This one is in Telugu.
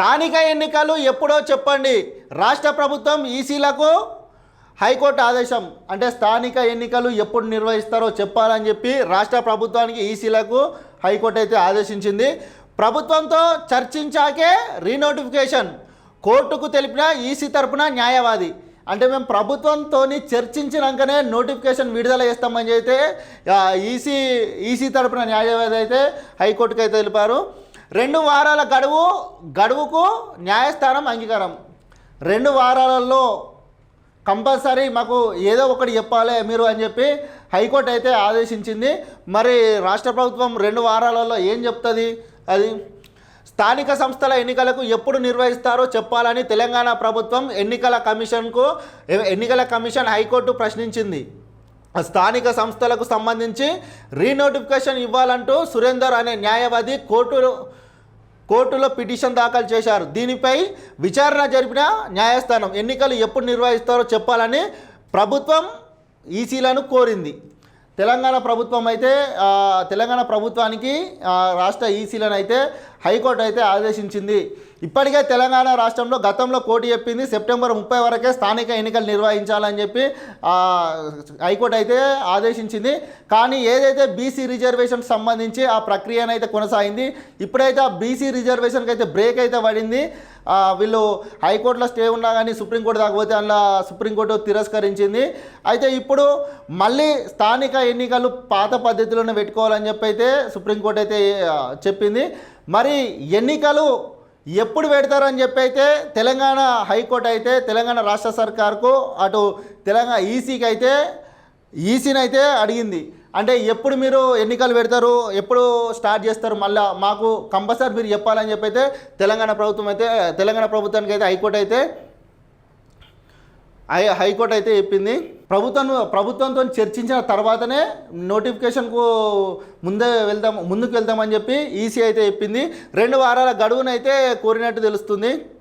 స్థానిక ఎన్నికలు ఎప్పుడో చెప్పండి. రాష్ట్ర ప్రభుత్వం ఈసీలకు హైకోర్టు ఆదేశం. అంటే స్థానిక ఎన్నికలు ఎప్పుడు నిర్వహిస్తారో చెప్పాలని చెప్పి రాష్ట్ర ప్రభుత్వానికి ఈసీలకు హైకోర్టు అయితే ఆదేశించింది. ప్రభుత్వంతో చర్చించాకే రీనోటిఫికేషన్. కోర్టుకు తెలిపిన ఈసీ తరపున న్యాయవాది. అంటే మేము ప్రభుత్వంతో చర్చించినాకనే నోటిఫికేషన్ విడుదల చేస్తామని అయితే ఈసీ ఈసీ తరపున న్యాయవాది అయితే హైకోర్టుకు అయితే తెలిపారు. రెండు వారాల గడువు గడువుకు న్యాయస్థానం అంగీకారం. రెండు వారాలలో కంపల్సరీ మాకు ఏదో ఒకటి చెప్పాలి మీరు అని చెప్పి హైకోర్టు అయితే ఆదేశించింది. మరి రాష్ట్ర ప్రభుత్వం రెండు వారాలలో ఏం చెప్తుంది? అది స్థానిక సంస్థల ఎన్నికలకు ఎప్పుడు నిర్వహిస్తారో చెప్పాలని తెలంగాణ ప్రభుత్వం ఎన్నికల కమిషన్కు ఎన్నికల కమిషన్ హైకోర్టు ప్రశ్నించింది. స్థానిక సంస్థలకు సంబంధించి రీనోటిఫికేషన్ ఇవ్వాలంటూ సురేందర్ అనే న్యాయవాది కోర్టు కోర్టులో పిటిషన్ దాఖలు చేశారు. దీనిపై విచారణ జరిపిన న్యాయస్థానం ఎన్నికలు ఎప్పుడు నిర్వహిస్తారో చెప్పాలని ప్రభుత్వం ఈసీలను కోరింది. తెలంగాణ ప్రభుత్వం అయితే తెలంగాణ ప్రభుత్వానికి రాష్ట్ర ఈసీలను అయితే హైకోర్టు అయితే ఆదేశించింది. ఇప్పటికే తెలంగాణ రాష్ట్రంలో గతంలో కోర్టు చెప్పింది సెప్టెంబర్ ముప్పై వరకే స్థానిక ఎన్నికలు నిర్వహించాలని చెప్పి హైకోర్టు అయితే ఆదేశించింది. కానీ ఏదైతే బీసీ రిజర్వేషన్ సంబంధించి ఆ ప్రక్రియనైతే కొనసాగింది ఇప్పుడైతే ఆ బీసీ రిజర్వేషన్కి అయితే బ్రేక్ అయితే పడింది. వీళ్ళు హైకోర్టులో స్టే ఉన్నా కానీ సుప్రీంకోర్టు దాకపోతే అందులో సుప్రీంకోర్టు తిరస్కరించింది. అయితే ఇప్పుడు మళ్ళీ స్థానిక ఎన్నికలు పాత పద్ధతిలోనే పెట్టుకోవాలని చెప్పి అయితే సుప్రీంకోర్టు అయితే చెప్పింది. మరి ఎన్నికలు ఎప్పుడు పెడతారని చెప్పి అయితే తెలంగాణ హైకోర్టు అయితే తెలంగాణ రాష్ట్ర సర్కార్కు అటు తెలంగాణ ఈసీకి అయితే ఈసీని అయితే అడిగింది. అంటే ఎప్పుడు మీరు ఎన్నికలు పెడతారు ఎప్పుడు స్టార్ట్ చేస్తారు మళ్ళా మాకు కంపల్సరీ మీరు చెప్పాలని చెప్పి అయితే తెలంగాణ ప్రభుత్వం అయితే తెలంగాణ ప్రభుత్వానికి అయితే హైకోర్టు అయితే హై హైకోర్టు అయితే చెప్పింది. ప్రభుత్వం ప్రభుత్వంతో చర్చించిన తర్వాతనే నోటిఫికేషన్కు ముందే వెళ్దాం ముందుకు వెళ్దామని చెప్పి ఈసీ అయితే చెప్పింది. రెండు వారాల గడువునైతే కోరినట్టు తెలుస్తుంది.